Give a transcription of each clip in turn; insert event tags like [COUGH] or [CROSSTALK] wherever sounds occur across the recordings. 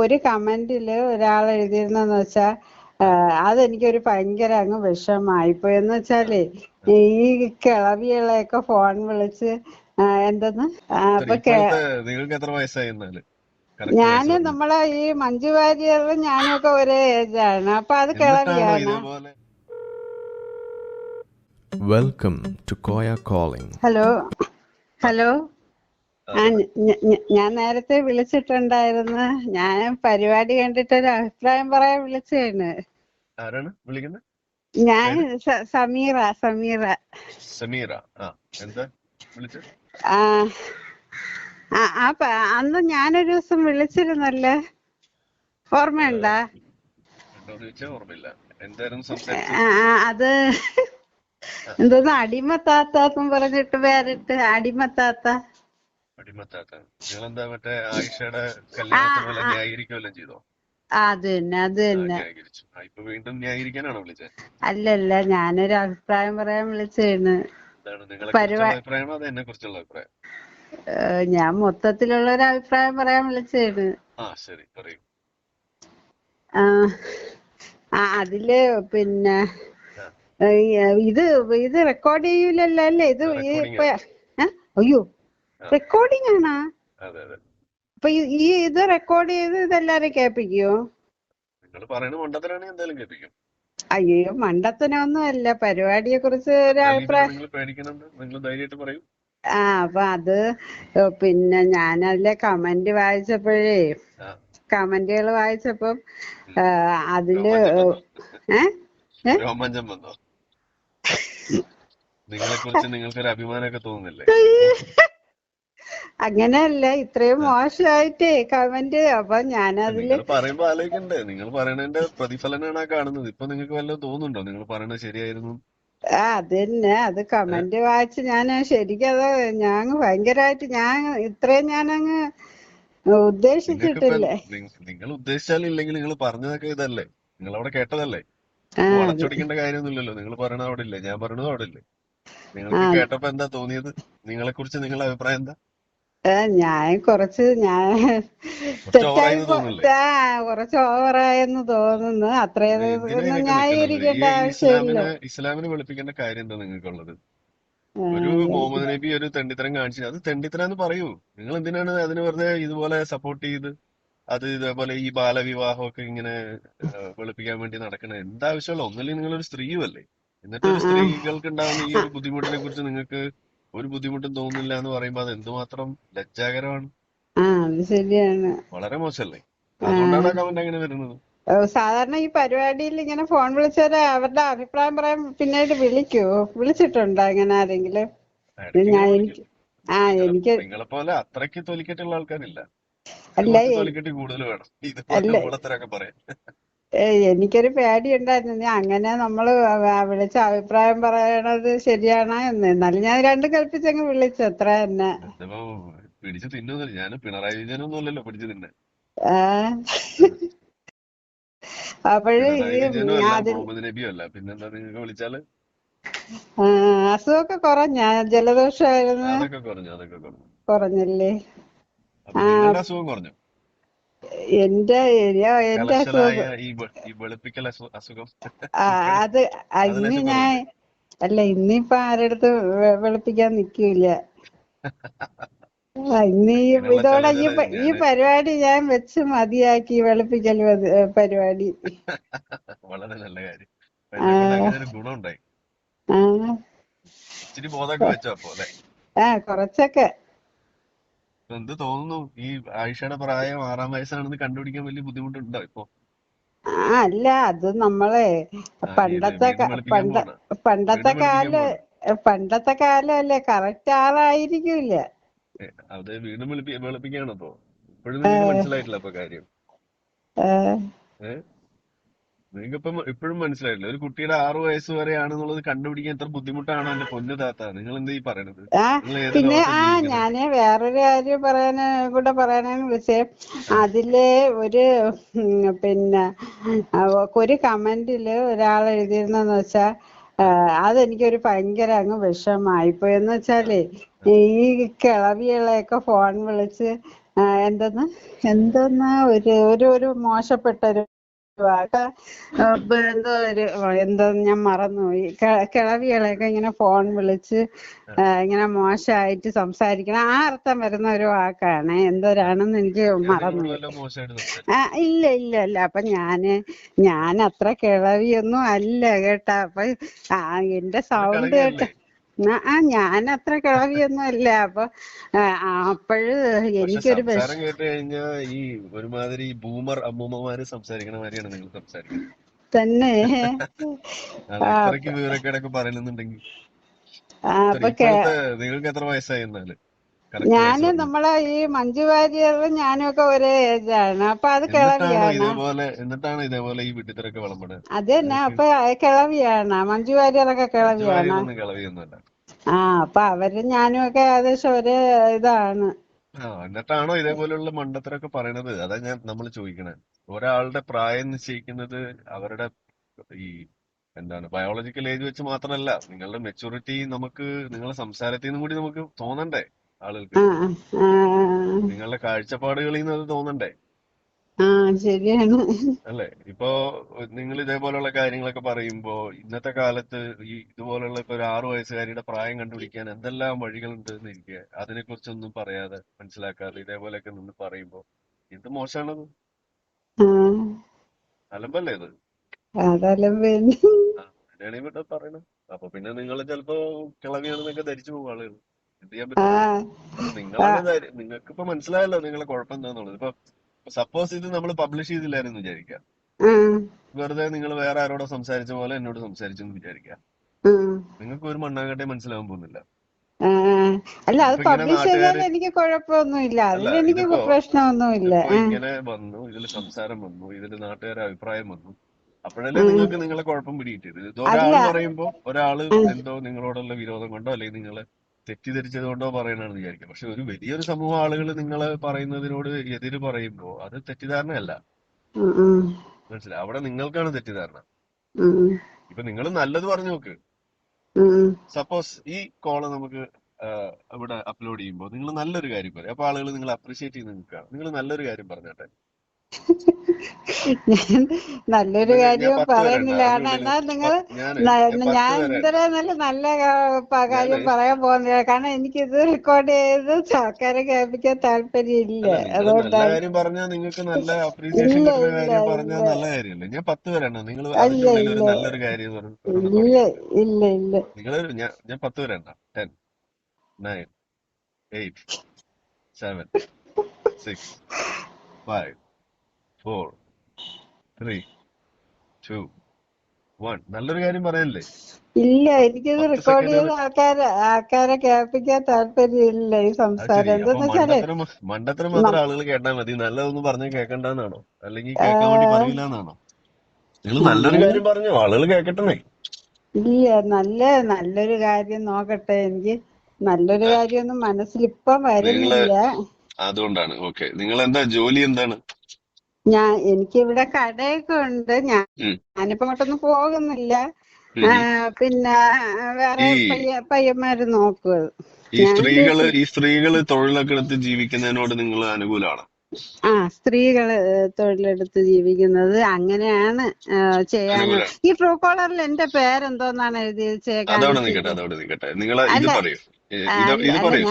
ഒരു കമന്റിൽ ഒരാൾ എഴുതിയിരുന്നെന്ന് വെച്ചാ എനിക്ക് അതെനിക്കൊരു ഭയങ്കര അങ്ങ് വിഷമായിപ്പോയെന്ന് വെച്ചാലേ ഈ കിളവികളെയൊക്കെ ഫോൺ വിളിച്ച് എന്തെന്ന്? അപ്പൊ നിങ്ങൾക്ക് എത്ര ഞാൻ നമ്മളെ ഈ മഞ്ജു വാര്യറും ഞാനും ഒക്കെ ഒരേ ഏജാണ്. അപ്പൊ അത് കിളവിയാണ്. Welcome to Koya calling hello hello ഞാൻ നേരത്തെ വിളിച്ചിട്ടുണ്ടായിരുന്നു. ഞാൻ പരിപാടി കണ്ടിട്ട് ഒരു അഭിപ്രായം പറയാൻ വിളിച്ചതാണ് ആരാണ് വിളിക്കുന്നത്? ഞാൻ സമീറ സമീറ. സമീറ. ആ എന്താ വിളിച്ചത് ആ അന്ന് ഞാനൊരു ദിവസം വിളിച്ചിരുന്നല്ലേ? ഓർമ്മയുണ്ടാ? ഓർമ്മയില്ല. ആ, അത് എന്തോന്ന് അടിമത്താത്ത പറഞ്ഞിട്ട് പേരിട്ട് അടിമത്താത്ത അടിമത്താത്ത. നിങ്ങളെന്താ മറ്റേ ആയിഷയുടെ കല്യാണത്തിന് വല്ല ന്യായീകരിക്കുമല്ലോ ചെയ്തോ? ആ, അത് തന്നെ അത് ആ, തന്നെ ന്യായീകരിച്ചു ഇപ്പൊ വീണ്ടും ന്യായീകരിക്കാനാണോ വിളിച്ചത് അല്ലല്ല ഞാനൊരു അഭിപ്രായം പറയാൻ വിളിച്ചിരുന്നു ഞാൻ മൊത്തത്തിലുള്ള ഒരു അഭിപ്രായം പറയാൻ വിളിച്ചിരുന്നു ആ അതിൽ പിന്നെ ഇത് ഇത് റെക്കോർഡ് ചെയ്യൂലല്ലോ അല്ലേ? ഇത്? അയ്യോ. റെക്കോർഡിംഗ് ആണോ? അപ്പൊ ഈ- ഇത് റെക്കോർഡ് ചെയ്ത് ഇതെല്ലാരും കേൾപ്പിക്കോ നിങ്ങൾ പറയുന്ന മണ്ടത്തിലാണെങ്കിൽ എന്തായാലും കേൾപ്പിക്കും. അയ്യോ മണ്ടത്തനൊന്നും അല്ല പരിപാടിയെ കുറിച്ച് ഒരു അഭിപ്രായം ആ അപ്പൊ അത് പിന്നെ ഞാൻ അതിലെ കമന്റ് വായിച്ചപ്പോഴേ കമന്റുകൾ വായിച്ചപ്പം അതിൽ നിങ്ങളെ കുറിച്ച് നിങ്ങൾക്കൊരു അഭിമാനമൊക്കെ തോന്നുന്നില്ലേ? അങ്ങനെയല്ല? ഇത്രയും മോശമായിട്ടേ കമന്റ്. അപ്പൊ ഞാനതിൽ പറയുമ്പോ ആലോചിക്കണ്ടേ. നിങ്ങൾ പറയണതിന്റെ പ്രതിഫലനാണ് കാണുന്നത്. ഇപ്പൊ നിങ്ങൾക്ക് വല്ലതും തോന്നുന്നുണ്ടോ? നിങ്ങൾ പറയണത് ശരിയായിരുന്നു? ആ അത് തന്നെ അത് കമന്റ് വായിച്ച് ഞാൻ ശരിക്കും അത് ഞാൻ ഭയങ്കരമായിട്ട് ഞാൻ ഇത്രയും ഞാനങ്ങ് ഉദ്ദേശിച്ചിട്ടില്ലേ? നിങ്ങൾ ഉദ്ദേശിച്ചാലും ഇല്ലെങ്കിൽ നിങ്ങൾ പറഞ്ഞതൊക്കെ ഇതല്ലേ? നിങ്ങൾ അവിടെ കേട്ടതല്ലേ? വളച്ചൊടിക്കേണ്ട കാര്യമൊന്നുമില്ലല്ലോ. നിങ്ങൾ പറയണത് അവിടെ ഇല്ലേ? ഞാൻ പറയണത് അവിടെ ഇല്ലേ? നിങ്ങൾക്ക്. കേട്ടപ്പോ എന്താ തോന്നിയത്? നിങ്ങളെ കുറിച്ച് നിങ്ങളുടെ അഭിപ്രായം എന്താ? ഞാൻ കുറച്ച് ഞാൻ തെറ്റായി കുറച്ച് ഓവറായെന്ന് തോന്നുന്നു. അത്രയും അത്രയൊന്നും ന്യായീകരിക്കേണ്ട ആവശ്യമില്ല. ഇസ്ലാമിനെ വെളുപ്പിക്കേണ്ട കാര്യം എന്താ നിങ്ങൾക്കുള്ളത്? ഒരു മുഹമ്മദ് നബി ഒരു തെണ്ടിത്തരം കാണിച്ചു അത് തെണ്ടിത്തരം എന്ന് പറയൂ. നിങ്ങൾ എന്തിനാണ് അതിന് വെറുതെ ഇതുപോലെ സപ്പോർട്ട് ചെയ്ത് അത് ഇതേപോലെ ഈ ബാലവിവാഹമൊക്കെ ഇങ്ങനെ വെളുപ്പിക്കാൻ വേണ്ടി നടക്കണത് എന്താവശ്യമുള്ള ഒന്നല്ലെങ്കിൽ നിങ്ങളൊരു സ്ത്രീയുമല്ലേ? എന്നിട്ട്. സ്ത്രീകൾക്ക് ഉണ്ടാകുന്ന ഈ ഒരു ബുദ്ധിമുട്ടിനെ കുറിച്ച് നിങ്ങൾക്ക് ഒരു ബുദ്ധിമുട്ടും തോന്നുന്നില്ല എന്ന് പറയുമ്പോ അത് എന്തുമാത്രം ലജ്ജാകരമാണ്. ശരിയാണ്. വളരെ മോശമല്ലേ അതുകൊണ്ടാണ് കമന്റ് അങ്ങനെ വരുന്നത്. സാധാരണ ഈ പരിപാടിയിൽ ഇങ്ങനെ ഫോൺ വിളിച്ചവരെ അവരുടെ അഭിപ്രായം പറയാൻ പിന്നീട് വിളിക്കൂ? വിളിച്ചിട്ടുണ്ടോ അങ്ങനെ ആരെങ്കിലും? ഞാൻ എനിക്ക് ആ എനിക്ക് നിങ്ങളെ പോലെ അത്രയ്ക്ക് തൊലിക്കെട്ടുള്ള ആൾക്കാരില്ല. അല്ല തൊലിക്കെട്ട് കൂടുതൽ വേണം. ഇത് പറയാം എനിക്കൊരു പേടിയുണ്ടായിരുന്നു. ഞാൻ അങ്ങനെ നമ്മൾ വ- വിളിച്ച അഭിപ്രായം പറയണത് ശരിയാണോ എന്ന്. എന്നാലും ഞാൻ രണ്ടും കൽപ്പിച്ചങ്ങ് വിളിച്ചു. അത്ര തന്നെ. പിടിച്ചു തിന്നുന്നില്ല. ഞാൻ പിണറായി വിജയനൊന്നും അല്ലല്ലോ പിടിച്ച് തിന്നെ. അപ്പോഴ് പിന്നെന്താ നിങ്ങൾക്ക് വിളിച്ചാൽ? അസുഖമൊക്കെ കുറഞ്ഞ? ജലദോഷമായിരുന്നു? കുറഞ്ഞല്ലേ? അസുഖം കുറഞ്ഞു. എന്റെ എന്റെ അസുഖം. അത് ഇന്ന് ഞാൻ അല്ല ഇന്നിപ്പൊ ആരടുത്ത് വെളുപ്പിക്കാൻ നിക്കൂല ആ, ഇന്ന് ഇതോടെ ഈ പരിപാടി ഞാൻ വെച്ച് മതിയാക്കി വെളുപ്പിക്കൽ പരിപാടി. [LAUGHS] വളരെ നല്ല കാര്യം. ആ കൊറച്ചൊക്കെ. എന്ത് തോന്നുന്നു? ഈ ആയിഷയുടെ പ്രായം ആറാം വയസ്സാണെന്ന് കണ്ടുപിടിക്കാൻ വലിയ ബുദ്ധിമുട്ടുണ്ടോ ഇപ്പൊ? ആ അല്ല അത് നമ്മളെ പണ്ടത്തെ പണ്ട പണ്ടത്തെ കാലം പണ്ടത്തെ കാലമല്ലേ കറക്റ്റ് ആറായിരിക്കില്ല. അത് വീണ്ടും വെളുപ്പിക്കാണോ ഇപ്പോഴും മനസ്സിലായിട്ടില്ല അപ്പൊ കാര്യം. ഏഹ് നിങ്ങൾക്ക് ഇപ്പം ഇപ്പോഴും മനസ്സിലായില്ല ഒരു കുട്ടിയുടെ ആറു വയസ്സ് വരെയാണെന്നുള്ളത് കണ്ടുപിടിക്കാൻ എത്ര ബുദ്ധിമുട്ടാണ് എന്റെ പൊന്നു താത്ത? നിങ്ങൾ എന്താ ഈ പറയണത്? പിന്നെ ആ ഞാൻ വേറൊരു കാര്യം പറയാന് കൂടെ പറയാനാണ് വിഷയം അതിൽ ഒരു പിന്നെ ഒരു കമന്റിൽ ഒരാൾ എഴുതിയിരുന്നെന്ന് വെച്ചാ അതെനിക്കൊരു ഭയങ്കര അങ്ങ് വിഷമായിപ്പോയെന്ന് വെച്ചാലേ ആ ഈ കിളവികളെയൊക്കെ ഫോൺ വിളിച്ച് എന്തെന്ന് എന്തെന്ന് ഒരു ഒരു ഒരു മോശപ്പെട്ട ഒരു എന്തോ ഒരു എന്തോ ഞാൻ മറന്നുപോയി. കിളവികളെയൊക്കെ ഇങ്ങനെ ഫോൺ വിളിച്ച് ഇങ്ങനെ മോശമായിട്ട് സംസാരിക്കണം ആ അർത്ഥം വരുന്ന ഒരു വാക്കാണ്. എന്തോരാണെന്ന് എനിക്ക് മറന്നുപോയി. ആ ഇല്ല ഇല്ല ഇല്ല. അപ്പൊ ഞാൻ ഞാൻ അത്ര കിളവിയൊന്നും അല്ല കേട്ടാ. അപ്പൊ ആ എന്റെ സൗണ്ട് കേട്ട ആ ഞാൻ അത്ര കിളവിയൊന്നും അല്ല അപ്പൊ അപ്പോഴ് എനിക്കൊരു സംസാരം കേട്ട് കഴിഞ്ഞാ ഈ ഒരുമാതിരി ബൂമർ അമ്മൂമ്മമാര് സംസാരിക്കണ മാതിരിയാണ് നിങ്ങൾ സംസാരിക്കുന്നത് തന്നെ. അതെ ആ ഇത്രയ്ക്ക് അപ്പൊ വിവരക്കേടൊക്കെ പറയുന്നുണ്ടെങ്കിൽ നിങ്ങൾക്ക് എത്ര വയസ്സായി എന്നാൽ? ഞാൻ നമ്മളെ ഈ മഞ്ജു വാര്യറും ഞാനും ഒക്കെ ഒരേ ഏജാണ്. അപ്പൊ അത് കിളവിയാണ്. എന്നിട്ടാണ് ഇതേപോലെ ഈ വിട്ടിത്തരൊക്കെ വിളമ്പണത് അത് തന്നെ അപ്പൊ കിളവിയാണ്. മഞ്ജു വാര്യറൊക്കെ കിളവിയാണ്. ആ അപ്പൊ അവരും ഞാനും ഒക്കെ ഏകദേശം ഒരേ ഇതാണ്. എന്നിട്ടാണോ ഇതേപോലെയുള്ള മണ്ടത്തരൊക്കെ പറയണത്? അതാ ഞാൻ നമ്മൾ ചോദിക്കണേ. ഒരാളുടെ പ്രായം നിശ്ചയിക്കുന്നത് അവരുടെ ഈ എന്താണ് ബയോളജിക്കൽ ഏജ് വെച്ച് മാത്രമല്ല നിങ്ങളുടെ മെച്ചൂരിറ്റി നമുക്ക് നിങ്ങളുടെ സംസാരത്തിൽ നിന്നും കൂടി നമുക്ക് തോന്നണ്ടേ? ആളുകൾക്ക് നിങ്ങളുടെ കാഴ്ചപ്പാടുകളിൽ നിന്ന് അത് തോന്നണ്ടേ? ശരിയാണ്. അല്ലേ? ഇപ്പോ നിങ്ങൾ ഇതേപോലുള്ള കാര്യങ്ങളൊക്കെ പറയുമ്പോ ഇന്നത്തെ കാലത്ത് ഈ ഇതുപോലുള്ള ഇപ്പൊ ഒരു ആറു വയസ്സുകാരിയുടെ പ്രായം കണ്ടുപിടിക്കാൻ എന്തെല്ലാം വഴികളുണ്ട് എന്ന് ഇരിക്കുക അതിനെ കുറിച്ചൊന്നും പറയാതെ മനസ്സിലാക്കാതെ ഇതേപോലെയൊക്കെ നിന്ന് പറയുമ്പോ എന്ത് മോശമാണത്? അലമ്പല്ലേ ഇത്? പറയണം അങ്ങനെയാണ് ഇവിടെ പറയണത് അപ്പൊ പിന്നെ നിങ്ങൾ ചിലപ്പോ കിളവിയാണെന്നൊക്കെ ധരിച്ചു പോകും ആളുകൾ. എന്ത് ചെയ്യാൻ പറ്റും? നിങ്ങളുടെ കാര്യം നിങ്ങൾക്ക് ഇപ്പൊ മനസ്സിലായല്ലോ നിങ്ങളെ കുഴപ്പം എന്താന്നുള്ളത് ഇപ്പൊ സപ്പോസ് ഇത് നമ്മൾ പബ്ലിഷ് ചെയ്തില്ലായിരുന്നു വിചാരിക്കാം വെറുതെ നിങ്ങൾ വേറെ ആരോടോ സംസാരിച്ച പോലെ എന്നോട് സംസാരിച്ചു എന്ന് വിചാരിക്കാം നിങ്ങൾക്ക് ഒരു മണ്ണാങ്കട്ടെ മനസ്സിലാവാൻ പോകുന്നില്ല. അല്ല അത് പബ്ലിഷ് ചെയ്യാൻ എനിക്ക് കുഴപ്പമൊന്നുമില്ല. അതിൽ എനിക്ക് പ്രശ്നമൊന്നുമില്ല. ഇങ്ങനെ വന്നു ഇതിൽ സംസാരം വന്നു ഇതിൽ നാട്ടുകാരുടെ അഭിപ്രായം വന്നു. അപ്പോഴല്ലേ നിങ്ങൾക്ക് നിങ്ങളെ കുഴപ്പം പിടിയിട്ടത് ഇത് ഒരാൾ പറയുമ്പോ ഒരാൾ എന്തോ നിങ്ങളോടുള്ള വിരോധം കൊണ്ടോ അല്ലെങ്കിൽ നിങ്ങളെ തെറ്റിദ്ധരിച്ചത് കൊണ്ടോ എന്ന് വിചാരിക്കാം. പക്ഷെ ഒരു വലിയൊരു സമൂഹം ആളുകൾ നിങ്ങളെ പറയുന്നതിനോട് എതിര് പറയുമ്പോ അത് തെറ്റിദ്ധാരണയല്ല. മനസ്സിലായി? അവിടെ നിങ്ങൾക്കാണ് തെറ്റിദ്ധാരണ. ഇപ്പൊ നിങ്ങൾ നല്ലത് പറഞ്ഞു നോക്ക്. സപ്പോസ് ഈ കോൾ നമുക്ക് ഇവിടെ അപ്ലോഡ് ചെയ്യുമ്പോൾ നിങ്ങൾ നല്ലൊരു കാര്യം പറയും. അപ്പൊ ആളുകൾ നിങ്ങൾ അപ്രീഷിയേറ്റ് ചെയ്ത് നിൽക്കുകയാണ് നിങ്ങൾ നല്ലൊരു കാര്യം പറഞ്ഞാട്ടെ. ഞാൻ നല്ലൊരു കാര്യം പറയുന്നില്ലാണ് എന്നാൽ നിങ്ങൾ ഞാൻ ഇത്ര നല്ല കാര്യം പറയാൻ പോകുന്നില്ല. കാരണം എനിക്കിത് റെക്കോർഡ് ചെയ്ത് സർക്കാരെ കേൾപ്പിക്കാൻ താല്പര്യമില്ല. അതുകൊണ്ടാണ് നിങ്ങൾക്ക് നല്ല അപ്രീസിയേഷൻ ഇല്ല ഇല്ല ഇല്ല. നല്ല കാര്യമല്ലേ. ഞാൻ പത്ത് വരണ്ട നിങ്ങൾ ഇല്ല അതിന്റെ ഉള്ളിൽ ഒരു ഇല്ല. നല്ലൊരു കാര്യം എന്ന് പറഞ്ഞ് ഒരെണ്ണം ഇല്ല തുടങ്ങിയിട്ട് ഇല്ല ഇല്ല. നിങ്ങൾ ഞാൻ ഞാൻ പത്ത് വരണ്ട ten nine eight seven six five four three two one നല്ലൊരു കാര്യം പറയല്ലേ? ഇല്ല എനിക്കിത് റെക്കോർഡ് ചെയ്ത് ആൾക്കാരെ ആൾക്കാരെ കേൾപ്പിക്കാൻ താല്പര്യമില്ല ഈ സംസാരം. എന്താന്ന് വെച്ചാൽ മണ്ടത്തരം മാത്രം ആളുകൾ കേട്ടാൽ മതി. നല്ലതൊന്നും പറഞ്ഞ് കേൾക്കണ്ടെന്നാണോ അല്ലെങ്കിൽ കേൾക്കാൻ വേണ്ടി നിങ്ങൾ നല്ലൊരു കാര്യം പറഞ്ഞു. ആളുകൾ കേൾക്കട്ടെ ഇല്ല നല്ല നല്ലൊരു കാര്യം നോക്കട്ടെ. എനിക്ക് നല്ലൊരു കാര്യമൊന്നും മനസ്സിൽ ഇപ്പം വരുന്നില്ല അതുകൊണ്ടാണ്. ഓക്കെ. നിങ്ങൾ എന്താ ജോലി എന്താണ്? ഞാൻ എനിക്കിവിടെ കടയൊക്കെ ഉണ്ട് ഞാൻ ഞാനിപ്പോ അങ്ങോട്ടൊന്നും പോകുന്നില്ല. പിന്നെ വേറെ പയ്യന്മാര് നോക്കും അത് ഈ സ്ത്രീകൾ ഈ സ്ത്രീകൾ തൊഴിലൊക്കെ എടുത്ത് ജീവിക്കുന്നതിനോട് നിങ്ങൾ അനുകൂലമാണ്? ആ സ്ത്രീകൾ തൊഴിലെടുത്ത് ജീവിക്കുന്നത് അങ്ങനെയാണ് ചെയ്യാൻ ഈ ട്രൂ കോളറിൽ എന്റെ പേരെന്തോന്നാണ് എഴുതി വെച്ചേ അതവിടെ നിൽക്കട്ടെ അതവിടെ നിൽക്കട്ടെ നിങ്ങൾ ഇത് പറയൂ. ഇത് പറയൂ.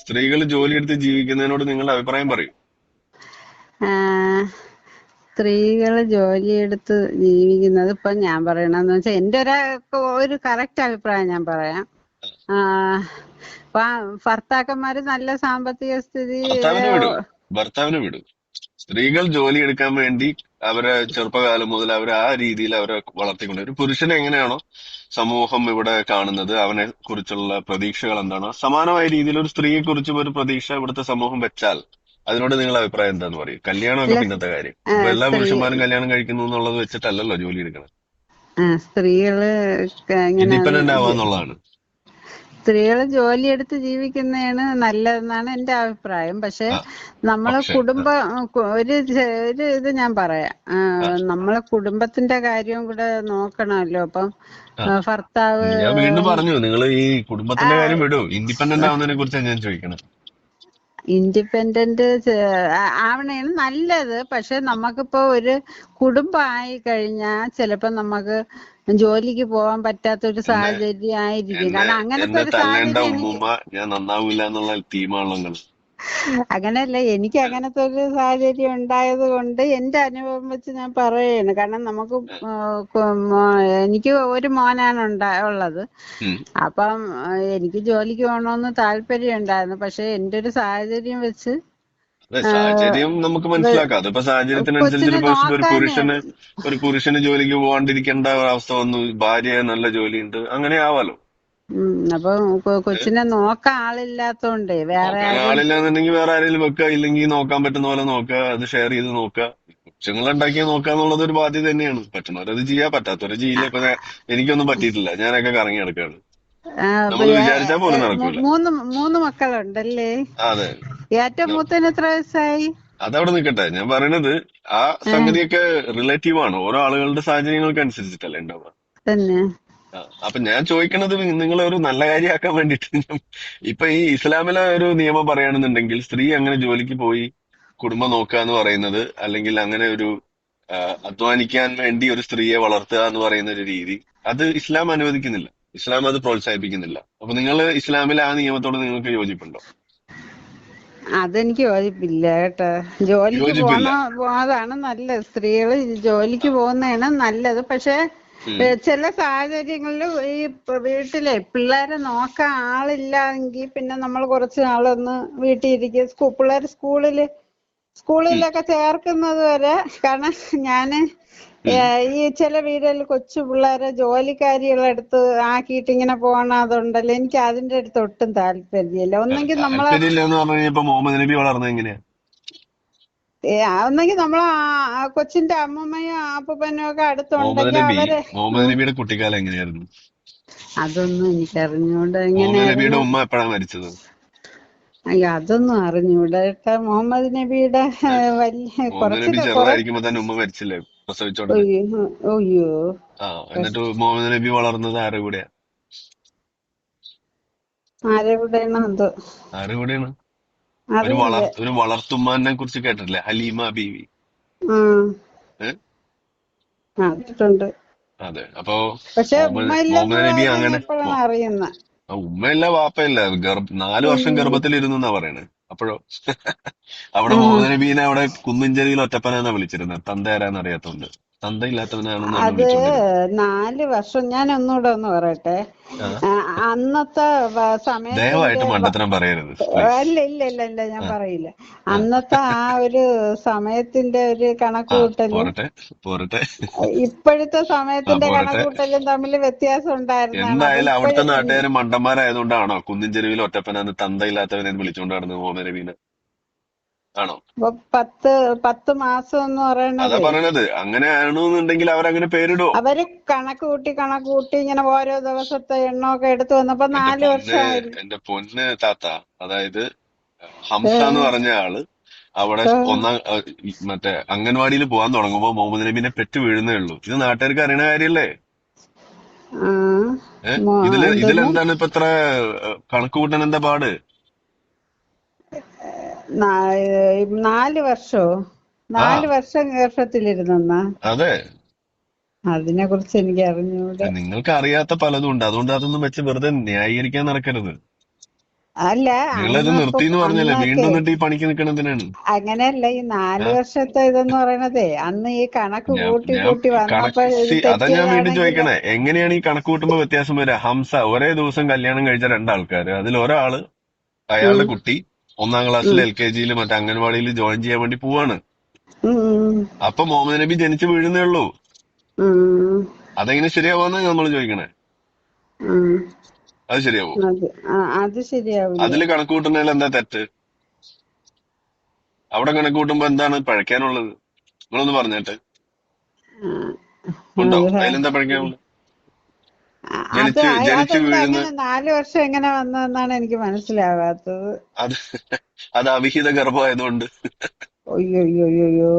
സ്ത്രീകൾ ജോലി എടുത്ത് ജീവിക്കുന്നതിനോട് നിങ്ങളുടെ അഭിപ്രായം പറയൂ. സ്ത്രീകൾ ജോലിയെടുത്ത് ജീവിക്കുന്നത് ഇപ്പൊ ഞാൻ പറയണെന്ന് വെച്ചാൽ എന്റെ ഒരു ഒരു കറക്റ്റ് അഭിപ്രായം ഞാൻ പറയാം. ഭർത്താക്കന്മാര് നല്ല സാമ്പത്തിക സ്ഥിതി ഭർത്താവിനെ വിടൂ. സ്ത്രീകൾ ജോലി എടുക്കാൻ വേണ്ടി അവരെ ചെറുപ്പകാലം മുതൽ അവരെ ആ രീതിയിൽ അവരെ വളർത്തിക്കൊണ്ട് ഒരു പുരുഷനെ എങ്ങനെയാണോ സമൂഹം ഇവിടെ കാണുന്നത് അവനെ കുറിച്ചുള്ള പ്രതീക്ഷകൾ എന്താണോ സമാനമായ രീതിയിൽ ഒരു സ്ത്രീയെ കുറിച്ചും ഒരു പ്രതീക്ഷ ഇവിടുത്തെ സമൂഹം വെച്ചാൽ അതിനോട് നിങ്ങളുടെ അഭിപ്രായം എന്താന്ന് പറയും? കല്യാണമൊക്കെ പിന്നത്തെ കാര്യം. ഇപ്പൊ എല്ലാ പുരുഷന്മാരും കല്യാണം കഴിക്കുന്നു എന്നുള്ളത് വെച്ചിട്ടല്ലല്ലോ ജോലി എടുക്കണം സ്ത്രീകൾ ഇൻഡിപെൻഡന്റ് ആവാന്നുള്ളതാണ് സ്ത്രീകൾ ജോലിയെടുത്ത് ജീവിക്കുന്നതാണ് നല്ലതെന്നാണ് എന്റെ അഭിപ്രായം. പക്ഷെ നമ്മളെ കുടുംബ ഒരു ഒരു ഇത് ഞാൻ പറയാം. നമ്മളെ കുടുംബത്തിന്റെ കാര്യവും കൂടെ നോക്കണമല്ലോ. അപ്പം ഭർത്താവ് ഞാൻ വീണ്ടും പറഞ്ഞു നിങ്ങൾ ഈ കുടുംബത്തിന്റെ കാര്യം വിടും. ഇൻഡിപെൻഡന്റ് ആവുന്നതിനെ കുറിച്ച് ഞാൻ ചോദിക്കണത്. ഇൻഡിപെൻഡന്റ് ആവണേണ് നല്ലത്. പക്ഷെ നമുക്കിപ്പോ ഒരു കുടുംബമായി കഴിഞ്ഞാൽ ചിലപ്പോ നമുക്ക് ജോലിക്ക് പോകാൻ പറ്റാത്ത ഒരു സാഹചര്യം ആയിരിക്കും. കാരണം അങ്ങനത്തെ ഒരു സാഹചര്യം ഞാൻ നന്നാവില്ല എന്നുള്ള തീമാണല്ലോ അങ്ങനെയല്ല എനിക്ക് അങ്ങനത്തെ ഒരു സാഹചര്യം ഉണ്ടായത് കൊണ്ട് എന്റെ അനുഭവം വെച്ച് ഞാൻ പറയാണ് കാരണം നമുക്ക് എനിക്ക് ഒരു മോനാണ് ഉണ്ടാ ഉള്ളത്. അപ്പം എനിക്ക് ജോലിക്ക് പോകണമെന്ന് താല്പര്യം ഉണ്ടായിരുന്നു. പക്ഷെ എന്റെ ഒരു സാഹചര്യം വെച്ച് സാഹചര്യം നമുക്ക് മനസ്സിലാക്കാം. അതിപ്പോ സാഹചര്യത്തിനനുസരിച്ച് ഒരു പുരുഷന് ഒരു പുരുഷന് ജോലിക്ക് പോകാണ്ടിരിക്കേണ്ട അവസ്ഥ വന്നു. ഭാര്യ നല്ല ജോലിയുണ്ട്. അങ്ങനെ ആവാലോ. അപ്പൊ കൊ- കൊച്ചിനെ നോക്കാൻ ആളില്ലാത്തോണ്ടേ വേറെ ആളില്ലാന്നുണ്ടെങ്കിൽ വേറെ ആരെങ്കിലും വെക്കുക ഇല്ലെങ്കിൽ നോക്കാൻ പറ്റുന്ന പോലെ നോക്കുക അത് ഷെയർ ചെയ്ത് നോക്കുക കൊച്ചുങ്ങൾ ഉണ്ടാക്കിയ നോക്കുക എന്നുള്ളത് ഒരു ബാധ്യത തന്നെയാണ്. പറ്റുന്നവരത് ചെയ്യാ പറ്റാത്തവരെ ചെയ്യില്ല. ഇപ്പൊ എനിക്കൊന്നും പറ്റിയിട്ടില്ല. ഞാനൊക്കെ കറങ്ങി നടക്കൂല. മൂന്ന് മൂന്ന് മക്കളുണ്ടല്ലേ? അതെ. ഏറ്റവും മൂത്തന് എത്ര വയസ്സായി? അതവിടെ നിൽക്കട്ടെ ഞാൻ പറയണത് ആ സംഗതിയൊക്കെ റിലേറ്റീവ് ആണ്. ഓരോ ആളുകളുടെ സാഹചര്യങ്ങൾക്ക് അനുസരിച്ചിട്ടല്ലേ ഉണ്ടാവുക അപ്പൊ ഞാൻ ചോദിക്കുന്നത് നിങ്ങളെ ഒരു നല്ല കാര്യമാക്കാൻ വേണ്ടിട്ട് [LAUGHS] ഇപ്പൊ ഈ ഇസ്ലാമിലെ ഒരു നിയമം പറയുകയാണെന്നുണ്ടെങ്കിൽ സ്ത്രീ അങ്ങനെ ജോലിക്ക് പോയി കുടുംബം നോക്കുക എന്ന് പറയുന്നത് അല്ലെങ്കിൽ അങ്ങനെ ഒരു അധ്വാനിക്കാൻ വേണ്ടി ഒരു സ്ത്രീയെ വളർത്തുക എന്ന് പറയുന്ന ഒരു രീതി അത് ഇസ്ലാം അനുവദിക്കുന്നില്ല. ഇസ്ലാം അത് പ്രോത്സാഹിപ്പിക്കുന്നില്ല. അപ്പൊ നിങ്ങൾ ഇസ്ലാമിലെ ആ നിയമത്തോട് നിങ്ങൾക്ക് യോജിപ്പുണ്ടോ? അതെനിക്ക് യോജിപ്പില്ല കേട്ടോ. ജോലിക്ക് പോകുന്ന അതാണ് നല്ലത്. സ്ത്രീകൾ ജോലിക്ക് പോകുന്നതാണ് നല്ലത്. പക്ഷെ ചില സാഹചര്യങ്ങളിൽ ഈ വീട്ടിലെ പിള്ളേരെ നോക്കാൻ ആളില്ലെങ്കിൽ പിന്നെ നമ്മൾ കുറച്ച് നാളൊന്ന് വീട്ടിൽ ഇരിക്കും സ്കൂ പിള്ളേർ സ്കൂളിൽ ഉം. സ്കൂളിലൊക്കെ ചേർക്കുന്നത് വരെ കാരണം ഞാൻ ഈ ചില വീടുകളിൽ കൊച്ചു പിള്ളേരെ ജോലിക്കാരികളെടുത്ത് ആക്കിയിട്ട് ഇങ്ങനെ പോണതുണ്ടല്ലോ. എനിക്ക് അതിന്റെ അടുത്ത് ഒട്ടും താല്പര്യമില്ല. ഒന്നെങ്കിൽ നമ്മളെ മുഹമ്മദ് നബി വളർന്നത് എങ്ങനെയാ? ഒന്നെങ്കിൽ നമ്മളെ കൊച്ചിന്റെ അമ്മമ്മയും അപ്പൂപ്പനും ഒക്കെ അടുത്തുണ്ടെങ്കിൽ അവരെ മുഹമ്മദ് നബിയുടെ കുട്ടിക്കാലം എങ്ങനെയായിരുന്നു? അതൊന്നും എനിക്ക് എങ്ങനെയാണ് മുഹമ്മദ് നബിയുടെ ഉമ്മ എപ്പോഴാ മരിച്ചത്? അയ്യോ അതൊന്നും അറിഞ്ഞൂട. ഏട്ടാ മുഹമ്മദ് നബിയുടെ വലിയ മുഹമ്മദ് നബി കുറച്ച് തന്നെ ഉമ്മ മരിച്ചില്ലേ? പ്രസവിച്ചോടനെ ഒയ്യോ ഒയ്യോ ആ എന്നിട്ട് മുഹമ്മദ് നബി വളർന്നത് ആരുടെ കൂടെയാ? ആരെവിടെയാണ് എന്തോ ആരുടെ കൂടെയാണ്? ഒരു വളർ ഒരു വളർത്തുമ്മാനെ കുറിച്ച് കേട്ടിട്ടില്ലേ? ഹലീമ ബീവി. അതെ. അപ്പൊ അങ്ങനെ ഉമ്മയല്ല വാപ്പയല്ല ആ, ഉമ്മയില്ല വാപ്പയില്ല ഗർഭ നാല് വർഷം ഗർഭത്തിലിരുന്നു എന്നാ പറയണേ. അപ്പോഴോ? [LAUGHS] അവിടെ മുഹമ്മദ് നബീനെ അവിടെ കുന്നിഞ്ചേരിയിൽ ഒറ്റപ്പനാന്നാ വിളിച്ചിരുന്നത് തന്തയാരാന്നറിയാത്തോണ്ട്. അത് നാല് വർഷം ഞാൻ ഒന്നുകൂടെ ഒന്ന് പറയട്ടെ. അന്നത്തെ സമയത്ത് പറയരുത് അല്ല ഇല്ല ഇല്ല ഇല്ല ഞാൻ പറയില്ല. അന്നത്തെ ആ ഒരു സമയത്തിന്റെ ഒരു കണക്കുകൂട്ടലും ഇപ്പോഴത്തെ സമയത്തിന്റെ കണക്കുകൂട്ടലും തമ്മിൽ വ്യത്യാസം ഉണ്ടായിരുന്നോ? എന്തായാലും അവിടുത്തെ നാട്ടുകാർ മണ്ടന്മാരായതുകൊണ്ടാണോ കുന്നിൻ ചെരുവിൽ ഒറ്റപ്പനാന്ന് തന്തയില്ലാത്തവനെ മുഹമ്മദ് നബീനെ ആണോ? പത്ത് പത്ത് മാസം എന്ന് അതാ പറയണതേ. പറയണത് അങ്ങനെ ആണെന്നുണ്ടെങ്കിൽ അവരങ്ങനെ പേരിടോ അവർ കണക്ക് കൂട്ടി കണക്ക് കൂട്ടി ഇങ്ങനെ ഓരോ ദിവസത്തെ എണ്ണമൊക്കെ എടുത്തു വന്നപ്പോ നാല് വർഷമായിരുന്നു. എന്റെ പൊന്ന് താത്ത അതായത് ഹംസ എന്ന് പറഞ്ഞ ആൾ അവിടെ ഒന്നാം അഹ് മറ്റേ അംഗൻവാടിയിൽ പോകാൻ തുടങ്ങുമ്പോ മുഹമ്മദ് നബീനെ പെറ്റ് വീഴുന്നേ ഉള്ളൂ. ഇത് നാട്ടുകാർക്ക് അറിയണ കാര്യല്ലേ? ആ. ഇതിൽ ഇതിലെന്താണ് ഇപ്പൊ ഇത്ര കണക്ക് കൂട്ടാൻ എന്താ പാട്? നാല് വർഷോ? നാല് വർഷം ഗർഭത്തിലിരുന്നെന്നാ അതെ. അതിനെ കുറിച്ച് എനിക്ക് അറിഞ്ഞൂടാ നിങ്ങൾക്ക് അറിയാത്ത പലതും ഉണ്ട്. അതുകൊണ്ട് അതൊന്നും വെച്ച് വെറുതെ ന്യായീകരിക്കാൻ നടക്കരുത്. അല്ല നിങ്ങളത് നിർത്തി എന്ന് പറഞ്ഞല്ലേ? വീണ്ടും എന്നിട്ട് ഈ പണിക്ക് നിൽക്കണതിനാണ് അങ്ങനെയല്ല ഈ നാല് വർഷത്തെ ഇതെന്ന് പറയണതേ അന്ന് ഈ കണക്ക് കൂട്ടി കൂട്ടി അതാ ഞാൻ വീണ്ടും ചോദിക്കണേ. എങ്ങനെയാണ് ഈ കണക്ക് കൂട്ടുമ്പോ വ്യത്യാസം വരിക ഹംസ ഒരേ ദിവസം കല്യാണം കഴിച്ച രണ്ടാൾക്കാര്. അതിൽ ഒരാൾ അയാളുടെ കുട്ടി ഒന്നാം ക്ലാസ്സിൽ എൽ കെ ജിയിൽ മറ്റേ അംഗൻവാടിയിൽ ജോയിൻ ചെയ്യാൻ വേണ്ടി പോവാണ്. അപ്പൊ മുഹമ്മദ് നബി ജനിച്ചു വീഴുന്നേ ഉള്ളൂ. അതെങ്ങനെ ശരിയാവാന്ന് നമ്മൾ ചോദിക്കണേ. അത് ശരിയാവും? അതിൽ കണക്ക് കൂട്ടുന്നതിൽ എന്താ തെറ്റ്? അവിടെ കണക്ക് കൂട്ടുമ്പോ എന്താണ് പഴയ്ക്കാനുള്ളത് നിങ്ങളൊന്ന് പറഞ്ഞിട്ട്. ഉണ്ടോ? അത് അതിലെന്താ പഴക്കാനുള്ളത്? അത് അതെന്താ അങ്ങനെ നാല് വർഷം എങ്ങനെ വന്നതെന്നാണ് എനിക്ക് മനസ്സിലാവാത്തത്. അത് അത് അവിഹിത ഗർഭമായതുകൊണ്ട്. അയ്യോ അയ്യോ അയ്യോ അയ്യോ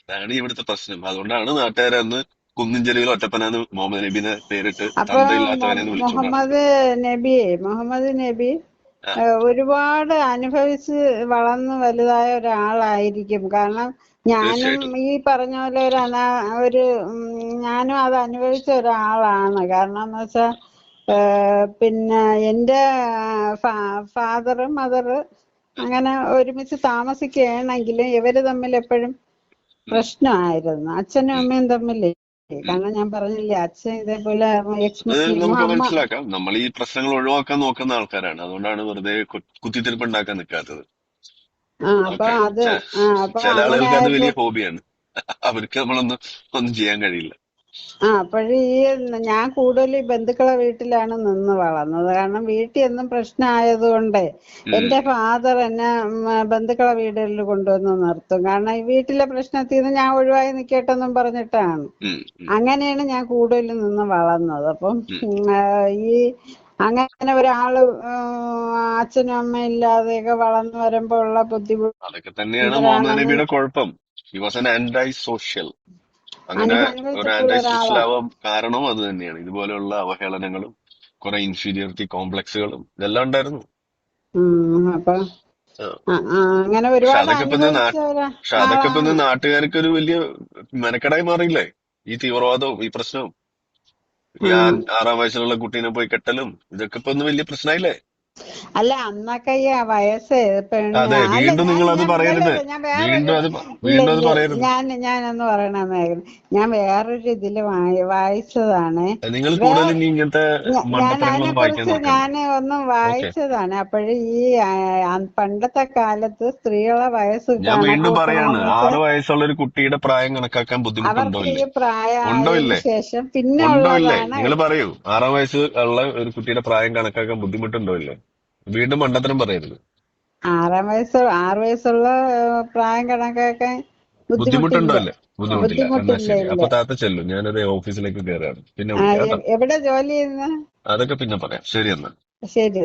അതാണ് ഇവിടുത്തെ പ്രശ്നം. അതുകൊണ്ടാണ് നാട്ടുകാരെ അന്ന് കുന്നിൻ ചെരുവിൽ ഒറ്റപ്പനാന്ന് മുഹമ്മദ് നബിനെ പേരിട്ട് മുഹമ്മദ് നബി മുഹമ്മദ് നബി ഒരുപാട് അനുഭവിച്ച് വളർന്ന് വലുതായ ഒരാളായിരിക്കും. കാരണം ഞാനും ഈ പറഞ്ഞ പോലെ ഒരു അനാ ഒരു ഞാനും അത് അനുഭവിച്ച ഒരാളാണ്. കാരണം എന്ന് വെച്ചാ ഏഹ് പിന്നെ എന്റെ ഫാദർ മദർ അങ്ങനെ ഒരുമിച്ച് താമസിക്കുകയാണെങ്കിലും ഇവർ തമ്മിൽ എപ്പോഴും പ്രശ്നമായിരുന്നു. അച്ഛനും അമ്മയും തമ്മിലേ. കാരണം ഞാൻ പറഞ്ഞില്ലേ അച്ഛൻ ഇതേപോലെ നമുക്ക് മനസ്സിലാക്കാം. നമ്മൾ ഈ പ്രശ്നങ്ങൾ ഒഴിവാക്കാൻ നോക്കുന്ന ആൾക്കാരാണ്. അതുകൊണ്ടാണ് വെറുതെ കുത്തിത്തിരിപ്പ് ഉണ്ടാക്കാൻ നിൽക്കാത്തത് ചില ആളുകൾക്ക് അത് വലിയ ഹോബിയാണ് അവർക്ക് നമ്മളൊന്നും ഒന്നും ചെയ്യാൻ കഴിയില്ല. ആ അപ്പോഴീ ഞാൻ കൂടുതൽ ഈ ബന്ധുക്കളെ വീട്ടിലാണ് നിന്ന് വളർന്നത്. കാരണം വീട്ടിൽ എന്നും പ്രശ്നമായതുകൊണ്ട്. എന്റെ ഫാദർ എന്നെ ബന്ധുക്കളെ വീടുകളിൽ കൊണ്ടുവന്ന് നിർത്തും. കാരണം ഈ വീട്ടിലെ പ്രശ്നത്തിൽ നിന്ന് ഞാൻ ഒഴിവായി നിൽക്കട്ടെന്നും പറഞ്ഞിട്ടാണ്. അങ്ങനെയാണ് ഞാൻ കൂടുതൽ നിന്ന് വളർന്നത്. അപ്പം ഈ അങ്ങനെ ഒരാൾ അച്ഛനും അമ്മയും ഇല്ലാതെയൊക്കെ വളർന്നു വരുമ്പോ ഉള്ള ബുദ്ധിമുട്ട് അതൊക്കെ തന്നെയാണ് മുഹമ്മദ് നബിയുടെ കുഴപ്പം. He was an anti social അങ്ങനെ ഒരു ആന്റൈ കാരണം സോഷ്യൽ ആവാൻ കാരണവും അത് തന്നെയാണ്. ഇതുപോലെയുള്ള അവഹേളനങ്ങളും കുറെ ഇൻഫീരിയോറിറ്റി കോംപ്ലക്സുകളും ഇതെല്ലാം ഉണ്ടായിരുന്നു. അങ്ങനെ പക്ഷെ അതൊക്കെ ഇപ്പൊ നാട്ടുകാർക്ക് ഒരു വലിയ മെനക്കെടായി മാറിയില്ലേ? ഈ തീവ്രവാദവും ഈ പ്രശ്നവും. ഈ ആറാം വയസ്സിലുള്ള കുട്ടീനെ പോയി കെട്ടലും ഇതൊക്കെ ഇപ്പൊ ഒന്നും വലിയ പ്രശ്നമായില്ലേ. അല്ല അന്നൊക്കെ ഈ വയസ്സ് അതെ വീണ്ടും ഞാൻ നിങ്ങൾ അത് ഞാൻ പറയരുത് വീണ്ടും അത് വീണ്ടും അത് പറയരുത്. ഞാൻ ഞാനൊന്ന് പറയണ മേഘന. ഞാൻ വേറൊരു ഇതിൽ വായി വായിച്ചതാണ്. നിങ്ങൾ ഇനി ഇങ്ങനത്തെ ഞ- ഞാൻ അതിനെ വായിക്കാൻ കുറിച്ച് ഞാൻ ഒന്നും വായിച്ചതാണ്. അപ്പോഴ് ഈ പണ്ടത്തെ കാലത്ത് സ്ത്രീകളെ വയസ്സ് ഞാൻ വീണ്ടും പറയാണ്. ആറ് വയസ്സുള്ള ഒരു കുട്ടിയുടെ പ്രായം കണക്കാക്കാൻ ബുദ്ധിമുട്ടുണ്ടോ ഈ പ്രായമായതിനു ശേഷം പിന്നെ ഉള്ളതാണ്. നിങ്ങൾ പറയൂ. ആറാം വയസ്സ് ഉള്ള ഒരു കുട്ടിയുടെ പ്രായം കണക്കാക്കാൻ ബുദ്ധിമുട്ടുണ്ടോ ഇല്ലേ? വീണ്ടും മണ്ടത്തരം പറയരുത്. ആറാം വയസ്സ് ആറ് വയസ്സുള്ള പ്രായം കണക്കാക്കാൻ ബുദ്ധിമുട്ടുണ്ടോ അല്ലേ ബുദ്ധിമുട്ടില്ല. എന്നാ ശരി. അപ്പൊ താത്ത ചെല്ലും. ഞാനൊരു ഓഫീസിലേക്ക് കയറാണ് പിന്നെ വിളിക്കാം കേട്ടോ. എവിടെ ജോലി ചെയ്യുന്ന? അതൊക്കെ പിന്നെ പറയാം. ശരി എന്നാ. ശരി.